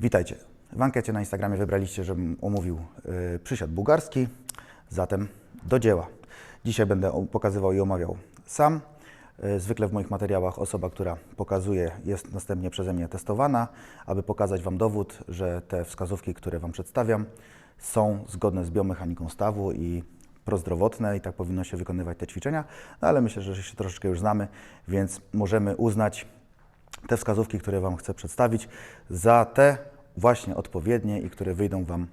Witajcie. W ankiecie na Instagramie wybraliście, żebym omówił y, przysiad bułgarski, zatem do dzieła. Dzisiaj będę pokazywał i omawiał sam. Y, Zwykle w moich materiałach osoba, która pokazuje, jest następnie przeze mnie testowana, aby pokazać Wam dowód, że te wskazówki, które Wam przedstawiam, są zgodne z biomechaniką stawu i prozdrowotne i tak powinno się wykonywać te ćwiczenia, no ale myślę, że się troszeczkę już znamy, więc możemy uznać te wskazówki, które Wam chcę przedstawić, za te właśnie odpowiednie i które wyjdą Wam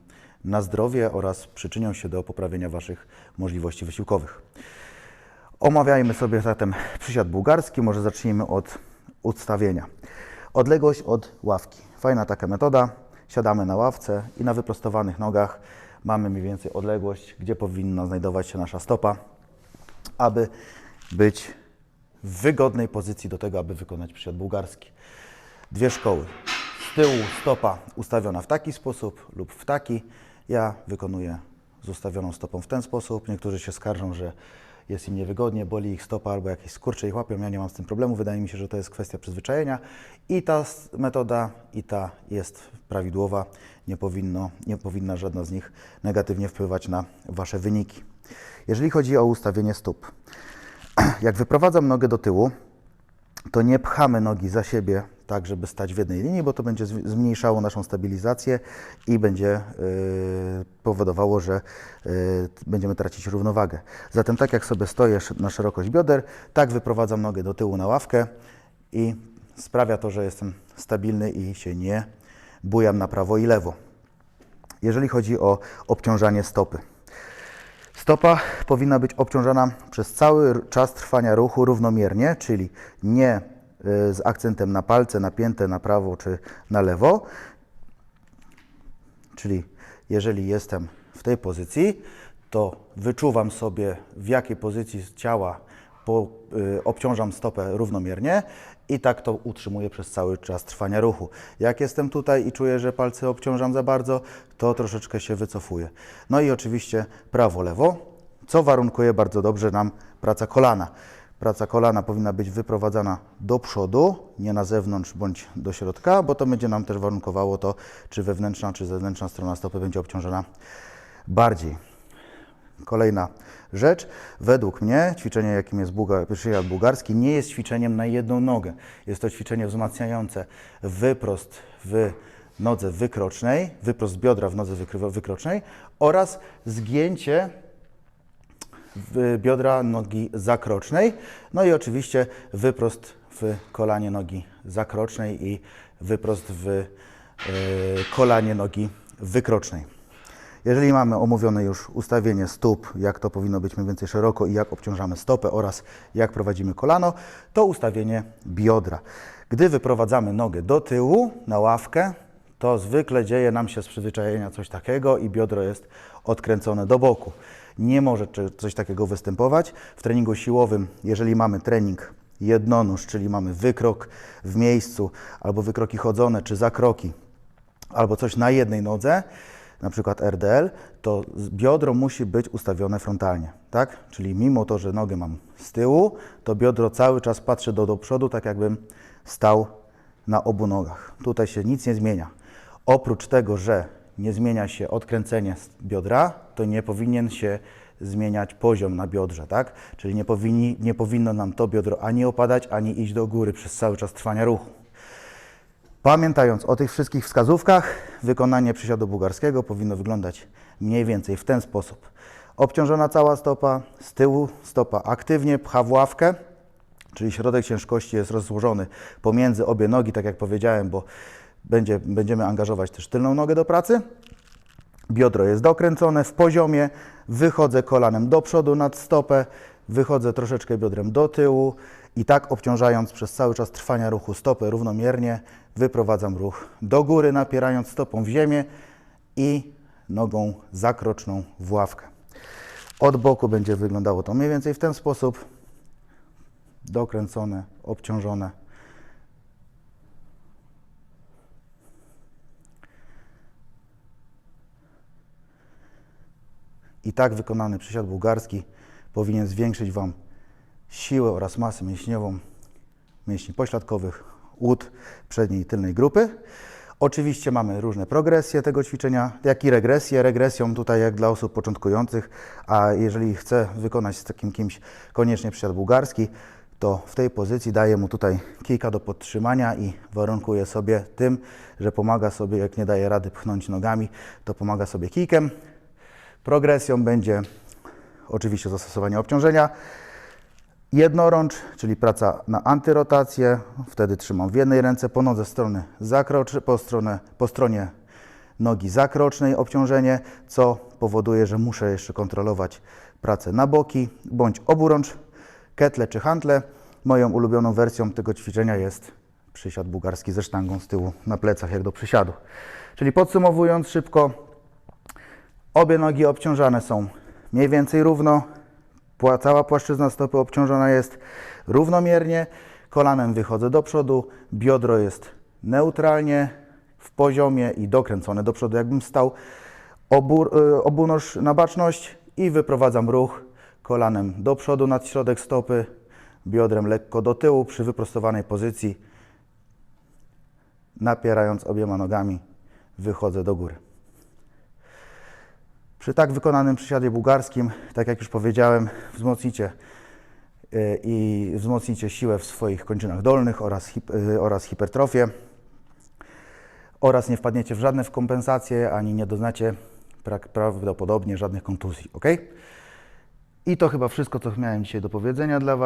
na zdrowie oraz przyczynią się do poprawienia Waszych możliwości wysiłkowych. Omawiajmy sobie zatem przysiad bułgarski. Może zacznijmy od ustawienia. Odległość od ławki. Fajna taka metoda. Siadamy na ławce i na wyprostowanych nogach mamy mniej więcej odległość, gdzie powinna znajdować się nasza stopa, aby być w wygodnej pozycji do tego, aby wykonać przysiad bułgarski. Dwie szkoły. Tyłu stopa ustawiona w taki sposób lub w taki. Ja wykonuję z ustawioną stopą w ten sposób. Niektórzy się skarżą, że jest im niewygodnie, boli ich stopa albo jakieś skurcze ich łapią. Ja nie mam z tym problemu. Wydaje mi się, że to jest kwestia przyzwyczajenia. I ta metoda, i ta jest prawidłowa. Nie, powinno, nie powinna żadna z nich negatywnie wpływać na Wasze wyniki. Jeżeli chodzi o ustawienie stóp, jak wyprowadzam nogę do tyłu, to nie pchamy nogi za siebie tak, żeby stać w jednej linii, bo to będzie zmniejszało naszą stabilizację i będzie y, powodowało, że y, będziemy tracić równowagę. Zatem tak jak sobie stoję na szerokość bioder, tak wyprowadzam nogę do tyłu na ławkę i sprawia to, że jestem stabilny i się nie bujam na prawo i lewo. Jeżeli chodzi o obciążanie stopy. Stopa powinna być obciążana przez cały czas trwania ruchu równomiernie, czyli nie y, z akcentem na palce, napięte na prawo czy na lewo. Czyli jeżeli jestem w tej pozycji, to wyczuwam sobie w jakiej pozycji ciała po, y, obciążam stopę równomiernie i tak to utrzymuję przez cały czas trwania ruchu. Jak jestem tutaj i czuję, że palce obciążam za bardzo, to troszeczkę się wycofuję. No i oczywiście prawo-lewo, co warunkuje bardzo dobrze nam praca kolana. Praca kolana powinna być wyprowadzana do przodu, nie na zewnątrz bądź do środka, bo to będzie nam też warunkowało to, czy wewnętrzna, czy zewnętrzna strona stopy będzie obciążona bardziej. Kolejna rzecz. Według mnie ćwiczenie, jakim jest bułga- przysiad bułgarski, nie jest ćwiczeniem na jedną nogę. Jest to ćwiczenie wzmacniające wyprost w nodze wykrocznej, wyprost biodra w nodze wykrocznej oraz zgięcie biodra nogi zakrocznej. No i oczywiście wyprost w kolanie nogi zakrocznej i wyprost w e, kolanie nogi wykrocznej. Jeżeli mamy omówione już ustawienie stóp, jak to powinno być mniej więcej szeroko i jak obciążamy stopę oraz jak prowadzimy kolano, to ustawienie biodra. Gdy wyprowadzamy nogę do tyłu na ławkę, to zwykle dzieje nam się z przyzwyczajenia coś takiego i biodro jest odkręcone do boku. Nie może coś takiego występować. W treningu siłowym, jeżeli mamy trening jednonóż, czyli mamy wykrok w miejscu albo wykroki chodzone czy zakroki, albo coś na jednej nodze, na przykład RDL, to biodro musi być ustawione frontalnie, tak? Czyli mimo to, że nogę mam z tyłu, to biodro cały czas patrzy do, do przodu, tak jakbym stał na obu nogach. Tutaj się nic nie zmienia. Oprócz tego, że nie zmienia się odkręcenie biodra, to nie powinien się zmieniać poziom na biodrze, tak? Czyli nie, powinni, nie powinno nam to biodro ani opadać, ani iść do góry przez cały czas trwania ruchu. Pamiętając o tych wszystkich wskazówkach, wykonanie przysiadu bułgarskiego powinno wyglądać mniej więcej w ten sposób. Obciążona cała stopa, z tyłu stopa aktywnie pcha w ławkę, czyli środek ciężkości jest rozłożony pomiędzy obie nogi, tak jak powiedziałem, bo będzie, będziemy angażować też tylną nogę do pracy. Biodro jest dokręcone w poziomie, wychodzę kolanem do przodu nad stopę, wychodzę troszeczkę biodrem do tyłu i tak obciążając przez cały czas trwania ruchu stopę równomiernie, wyprowadzam ruch do góry, napierając stopą w ziemię i nogą zakroczną w ławkę. Od boku będzie wyglądało to mniej więcej w ten sposób. Dokręcone, obciążone. I tak wykonany przysiad bułgarski powinien zwiększyć Wam siłę oraz masę mięśniową mięśni pośladkowych, łód przedniej i tylnej grupy Oczywiście mamy różne progresje tego ćwiczenia, jak i regresje. Regresją tutaj jak dla osób początkujących, a jeżeli chce wykonać z takim kimś koniecznie przysiad bułgarski, to w tej pozycji daję mu tutaj kijka do podtrzymania i warunkuję sobie tym, że pomaga sobie, jak nie daje rady pchnąć nogami, to pomaga sobie kijkiem. Progresją będzie oczywiście zastosowanie obciążenia. Jednorącz, czyli praca na antyrotację. Wtedy trzymam w jednej ręce po nodze strony zakroczy, po, stronę, po stronie nogi zakrocznej obciążenie, co powoduje, że muszę jeszcze kontrolować pracę na boki bądź oburącz, ketle czy hantle. Moją ulubioną wersją tego ćwiczenia jest przysiad bułgarski ze sztangą z tyłu na plecach, jak do przysiadu. Czyli podsumowując szybko, Obie nogi obciążane są mniej więcej równo. Cała płaszczyzna stopy obciążona jest równomiernie. Kolanem wychodzę do przodu, biodro jest neutralnie w poziomie i dokręcone do przodu, jakbym stał. Obór, y, na baczność i wyprowadzam ruch kolanem do przodu nad środek stopy, biodrem lekko do tyłu przy wyprostowanej pozycji. Napierając obiema nogami, wychodzę do góry. Przy tak wykonanym przysiadzie bułgarskim, tak jak już powiedziałem, wzmocnicie y, i wzmocnicie siłę w swoich kończynach dolnych oraz, hip, y, oraz hipertrofię oraz nie wpadniecie w żadne kompensacje ani nie doznacie prawdopodobnie żadnych kontuzji. ok? I to chyba wszystko, co miałem dzisiaj do powiedzenia dla Was.